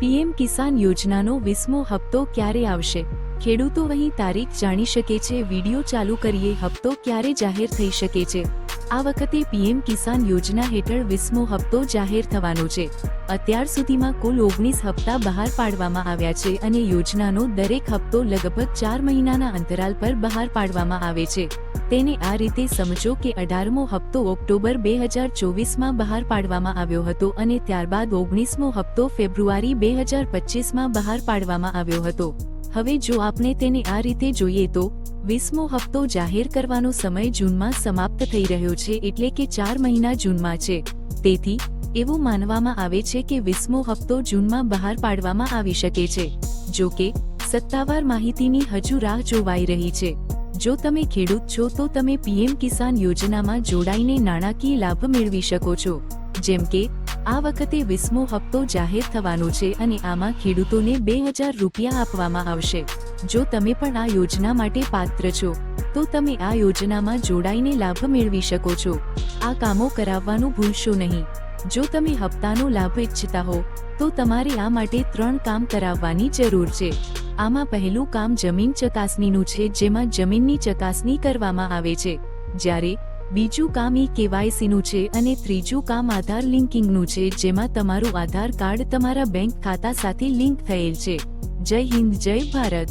PM કિસાન યોજનાનો વીસમો હપ્તો ક્યારે આવશે? ખેડૂતો અહીં તારીખ જાણી શકે છે, વીડિયો ચાલુ કરીએ, હપ્તો ક્યારે જાહેર થઈ શકે છે? આ વખતે પીએમ કિસાન યોજના હેઠળ વીસમો હપ્તો જાહેર થવાનો છે. અત્યાર સુધીમાં કુલ ઓગણીસ હપ્તા બહાર પાડવામાં આવ્યા છે અને યોજનાનો દરેક હપ્તો લગભગ ચાર મહિનાના અંતરાલ પર બહાર પાડવામાં આવે છે. તેને આ રીતે સમજો કે અઢારમો હપ્તો ઓક્ટોબર બે હજાર ચોવીસમાં બહાર પાડવામાં આવ્યો હતો અને ત્યારબાદ ઓગણીસમો હપ્તો ફેબ્રુઆરી બે હજાર પચીસમાં બહાર પાડવામાં આવ્યો હતો. હવે જો આપણે તેને આ રીતે જોઈએ તો, વીસમો હપ્તો જાહેર કરવાનો સમય જૂનમાં સમાપ્ત થઈ રહ્યો છે એટલે કે ચાર મહિના જૂનમાં છે. તેથી, એવું માનવામાં આવે છે કે વીસમો હપ્તો જૂનમાં બહાર પાડવામાં આવી શકે છે. જો કે, સત્તાવાર માહિતીની હજુ રાહ જોવાઈ રહી છે. જો તમે ખેડૂત છો તો તમે પીએમ કિસાન યોજનામાં જોડાઈને નાણાકીય લાભ મેળવી શકો છો. જેમ કે, આ વખતે વીસમો હપ્તો જાહેર થવાનો છે અને આમાં ખેડૂતોને બે હજાર રૂપિયા આપવામાં આવશે. જો તમે પણ આ યોજના માટે પાત્ર છો, તો તમે આ યોજનામાં જોડાઈને લાભ મેળવી શકો છો. આ કામો કરાવવાનું ભૂલશો નહીં. જો તમે હપ્તાનો લાભ ઈચ્છતા હો, તો તમારે આ માટે ત્રણ કામ કરાવવાની જરૂર છે. આમાં પહેલું કામ જમીન ચકાસણીનું છે, જેમાં જમીનની ચકાસણી કરવામાં આવે છે. જ્યારે બીજું કામ ઈ કેવાયસીનું છે અને ત્રીજું કામ આધાર લિંકિંગનું છે, જેમાં તમારું આધાર કાર્ડ તમારા બેંક ખાતા સાથે લિંક થયેલ છે. જય હિન્દ, જય ભારત.